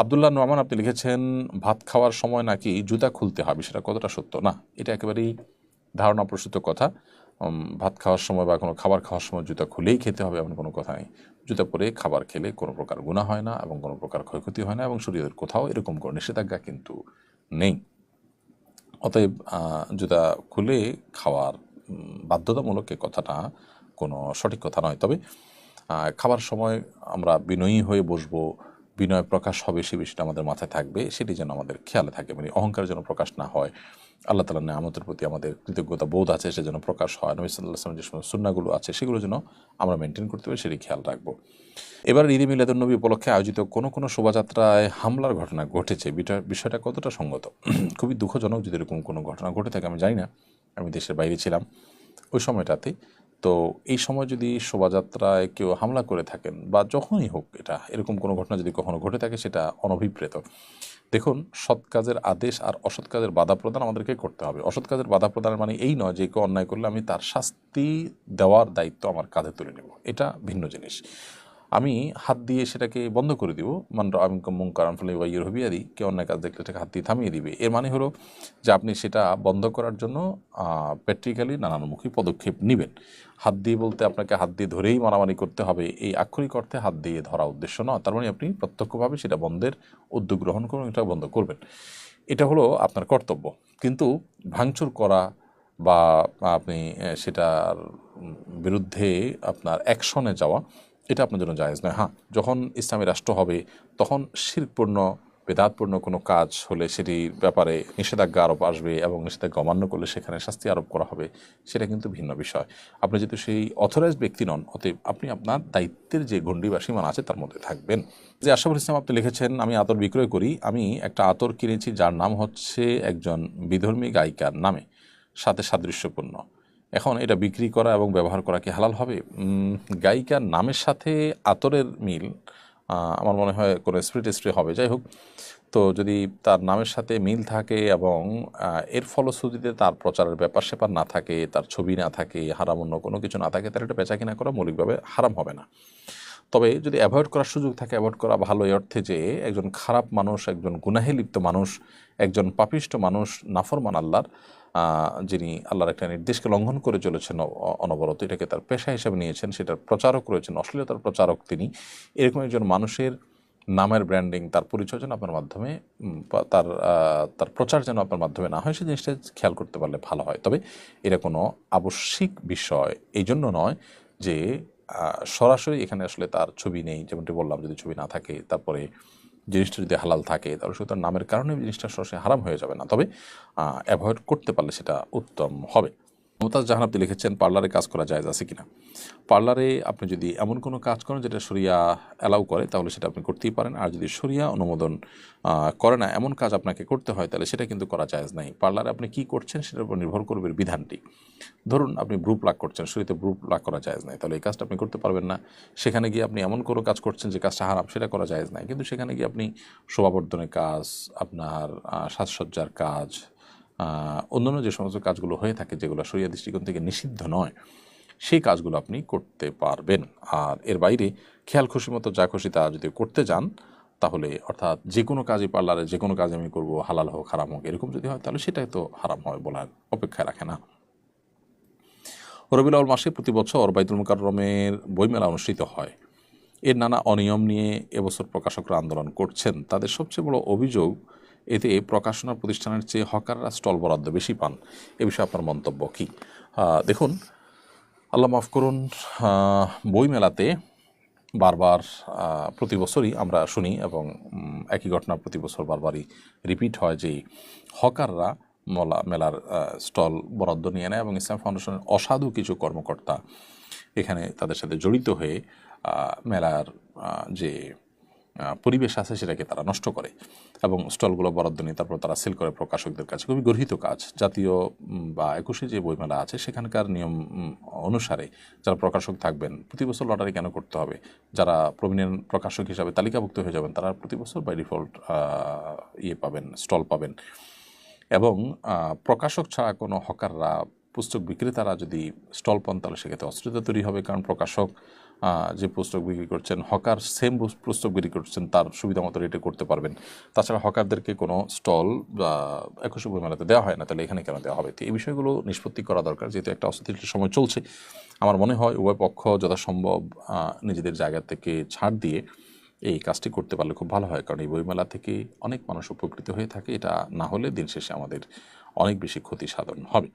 আবদুল্লাহ নোমান আপনি লিখেছেন, ভাত খাওয়ার সময় নাকি জুতা খুলতে হবে? সেটা কতটা সত্য? না, এটা একেবারেই ধারণা প্রসূত কথা। ভাত খাওয়ার সময় বা কোনো খাবার খাওয়ার সময় জুতা খুলেই খেতে হবে এমন কোনো কথা নেই। জুতা পরে খাবার খেলে কোনো প্রকার গুণা হয় না এবং কোনো প্রকার ক্ষয়ক্ষতি হয় না এবং শরীরের কোথাও এরকম কোনো নিষেধাজ্ঞা কিন্তু নেই। অতএব জুতা খুলে খাওয়ার বাধ্যতামূলক কথাটা কোনো সঠিক কথা নয়। তবে খাবার সময় আমরা বিনয়ী হয়ে বসবো বিনয় প্রকাশ হবে সে বিষয়টা আমাদের মাথায় থাকবে, সেটি যেন আমাদের খেয়ালে থাকে মানে অহংকার যেন প্রকাশ না হয়। আল্লাহ তালার নেয়ামতের প্রতি আমাদের কৃতজ্ঞতা বোধ আছে, সে যেন প্রকাশ হয়। নবী সাল্লাহ যে সমস্ত সুন্নাগুলো আছে, সেগুলো যেন আমরা মেনটেন করতে পারি, সেটি খেয়াল রাখব। এবার ঈদে মিলাদুন্নবী উপলক্ষে আয়োজিত কোনো কোনো শোভাযাত্রায় হামলার ঘটনা ঘটেছে বিষয়টা কতটা সঙ্গত? খুবই দুঃখজনক যদি এরকম কোনো ঘটনা ঘটে থাকে, আমি জানি না। আমি দেশের বাইরে ছিলাম। ওই সময়টাতে তো এই সময় যদি শোভাযাত্রায় কেউ হামলা করে থাকেন বা যখনই হোক এটা, এরকম কোনো ঘটনা যদি কখনো ঘটে থাকে সেটা অনভিপ্রেত। দেখুন, সৎ কাজের আদেশ আর অসৎ কাজের বাধা প্রদান আমাদেরকে করতে হবে। অসৎ কাজের বাধা প্রদানের মানে এই নয় যে কেউ অন্যায় করলে আমি তার শাস্তি দেওয়ার দায়িত্ব আমার কাঁধে তুলে নেব। এটা ভিন্ন জিনিস। আমি হাত দিয়ে সেটাকে বন্ধ করে দিব। মান আমি মুঙ্কার ফলে ওয়াইয়ের হবিয়াদি কেউ অন্যায় কাজ দেখলে সেটাকে হাত দিয়ে থামিয়ে দিবে। এর মানে হলো যে আপনি সেটা বন্ধ করার জন্য প্র্যাকটিক্যালি নানানমুখী পদক্ষেপ নেবেন। হাত দিয়ে বলতে আপনাকে হাত দিয়ে ধরেই মারামারি করতে হবে। এই আক্ষরিক অর্থে হাত দিয়ে ধরা উদ্দেশ্য নয়। তার মানে আপনি প্রত্যক্ষভাবে সেটা বন্ধের উদ্যোগ গ্রহণ করুন এটা বন্ধ করবেন। এটা হলো আপনার কর্তব্য। কিন্তু ভাঙচুর করা বা আপনি সেটার বিরুদ্ধে আপনার অ্যাকশনে যাওয়া এটা আপনার জন্য জায়েজ নয়। হ্যাঁ যখন ইসলামী রাষ্ট্র হবে, তখন শিরপূর্ণ, বেদাতপূর্ণ কোনো কাজ হলে সেটির ব্যাপারে নিষেধাজ্ঞা আরোপ আসবে এবং নিষেধাজ্ঞা অমান্য করলে সেখানে শাস্তি আরোপ করা হবে, সেটা কিন্তু ভিন্ন বিষয়। আপনি যেহেতু সেই অথরাইজ ব্যক্তি নন, অতএব আপনি আপনার দায়িত্বের যে গণ্ডি বা সীমানা আছে, তার মধ্যে থাকবেন। যে আশাফুল ইসলাম আপনি লিখেছেন, আমি আতর বিক্রয় করি, আমি একটা আতর কিনেছি যার নাম হচ্ছে একজন বিধর্মী গায়িকার নামে, সাথে সাদৃশ্যপূর্ণ। এখন এটা বিক্রি করা এবং ব্যবহার করা কি হালাল হবে? গায়িকার নামের সাথে আতরের মিল আমার মনে হয় কোনো স্প্রে টেস্প্রে হবে। যাই হোক, তো যদি তার নামের সাথে মিল থাকে এবং এর ফলশ্রুতিতে তার প্রচারের ব্যাপার সেপার না থাকে, তার ছবি না থাকে হারাম অন্য কোনো কিছু না থাকে, তাহলে এটা বেচা কিনা করা মৌলিকভাবে হারাম হবে না। তবে যদি অ্যাভয়েড করার সুযোগ থাকে অ্যাভয়েড করা ভালো এই অর্থে যে একজন খারাপ মানুষ, একজন গুনাহে লিপ্ত মানুষ, একজন পাপিষ্ট মানুষ, নাফরমান আল্লাহর যিনি আল্লাহর একটা নির্দেশকে লঙ্ঘন করে চলেছেন অনবরত, এটাকে তার পেশা হিসেবে নিয়েছেন, সেটার প্রচারক রয়েছেন, অশ্লীলতার প্রচারক তিনি। এরকম একজন মানুষের নামের ব্র্যান্ডিং তার পরিচয় যেন আপনার মাধ্যমে তার তার প্রচার যেন আপনার মাধ্যমে না হয় সেই জিনিসটা খেয়াল করতে পারলে ভালো হয়। তবে এটা কোনো আবশ্যিক বিষয় এই জন্য নয় যে সরাসরি এখানে আসলে তার ছবি নেই, যেমনটি বললাম, যদি ছবি না থাকে, তারপরে জিনিসটা যদি হালাল থাকে, তাহলে শুধু তার নামের কারণে জিনিসটা সরাসরি হারাম হয়ে যাবে না। তবে অ্যাভয়েড করতে পারলে সেটা উত্তম হবে। মমতাজ জাহান আপনি লিখেছেন, পার্লারে কাজ করা যায় আছে কিনা? পার্লারে আপনি যদি এমন কোনো কাজ করেন যেটা সরিয়া অ্যালাউ করে, তাহলে সেটা আপনি করতেই পারেন। আর যদি সরিয়া অনুমোদন করে না, এমন কাজ আপনাকে করতে হয়, তাহলে সেটা কিন্তু করা যায় নাই। পার্লারে আপনি কি করছেন সেটার উপর নির্ভর করবে বিধানটি। ধরুন, আপনি ব্রু প্লাক করছেন শরীরে ব্রু প্লাক করা যায় নাই, তাহলে এই কাজটা আপনি করতে পারবেন না। সেখানে গিয়ে আপনি এমন কোনো কাজ করছেন যে কাজটা হারাম, সেটা করা যায় নাই। কিন্তু সেখানে গিয়ে আপনি শোভাবর্ধনের কাজ, আপনার সাজসজ্জার কাজ অন্যান্য যে সমস্ত কাজগুলো হয়ে থাকে, যেগুলো শরীয় দৃষ্টিকোণ থেকে নিষিদ্ধ নয়, সেই কাজগুলো আপনি করতে পারবেন। আর এর বাইরে খেয়াল খুশি মতো যা খুশি তা যদি করতে যান, তাহলে অর্থাৎ যে কোনো কাজই পার্লারে যে কোনো কাজ আমি করব, হালাল হোক, হারাম হোক, এরকম যদি হয়, তাহলে সেটাই তো হারাম হয় বলার অপেক্ষায় রাখে না। রবিউল আউয়াল মাসে প্রতি বছর বাইতুল মুকাররমের বইমেলা অনুষ্ঠিত হয়। এর নানা অনিয়ম নিয়ে এবছর প্রকাশকরা আন্দোলন করছেন। তাদের সবচেয়ে বড় অভিযোগ এতে প্রকাশনা প্রতিষ্ঠানের চেয়ে হকাররা স্টল বরাদ্দ বেশি পান। এ বিষয়ে আপনার মন্তব্য কী? দেখুন, আল্লাহ মাফ করুন বইমেলাতে বারবার প্রতি বছরই আমরা শুনি এবং একই ঘটনা প্রতি বছর বারবারই রিপিট হয় যে হকাররা মলা, মেলার স্টল বরাদ্দ নিয়ে নেয় এবং ইসলাম ফাউন্ডেশনের অসাধু কিছু কর্মকর্তা এখানে তাদের সাথে জড়িত হয়ে মেলার যে পরিবেশ আছে সেটাকে তারা নষ্ট করে এবং স্টলগুলো বরাদ্দ নিয়ে তারপর তারা সেল করে প্রকাশকদের কাছে। খুবই গর্হিত কাজ। জাতীয় বা একুশে যে বইমেলা আছে সেখানকার নিয়ম অনুসারে যারা প্রকাশক থাকবেন, প্রতি বছর লটারি কেন করতে হবে? যারা প্রমিনেন্ট প্রকাশক হিসাবে তালিকাভুক্ত হয়ে যাবেন, তারা প্রতি বছর বাই ডিফল্ট ইয়ে পাবেন স্টল পাবেন। এবং প্রকাশক ছাড়া কোনো হকাররা পুস্তক বিক্রেতারা যদি স্টল পান, তাহলে সেক্ষেত্রে অস্থিরতা তৈরি হবে। কারণ প্রকাশক যে পুস্তক বিক্রি করছেন, হকার সেম পুস্তক বিক্রি করছেন, তার সুবিধা মতো রেটে করতে পারবেন। তাছাড়া হকারদেরকে কোনো স্টল, বা, একুশে বই মেলাতে দেওয়া হয় না, তাহলে এখানে কেন দেওয়া হবে? তো এই বিষয়গুলো নিষ্পত্তি করা দরকার, যেহেতু একটা অস্থিতিশীল সময় চলছে। আমার মনে হয় উভয় পক্ষ যথাসম্ভব নিজেদের জায়গা থেকে ছাড় দিয়ে এই কাজটি করতে পারলে খুব ভালো হয়। কারণ এই বইমেলা থেকে অনেক মানুষ উপকৃত হয়ে থাকে। এটা না হলে দিন শেষে আমাদের অনেক বেশি ক্ষতি সাধন হবে।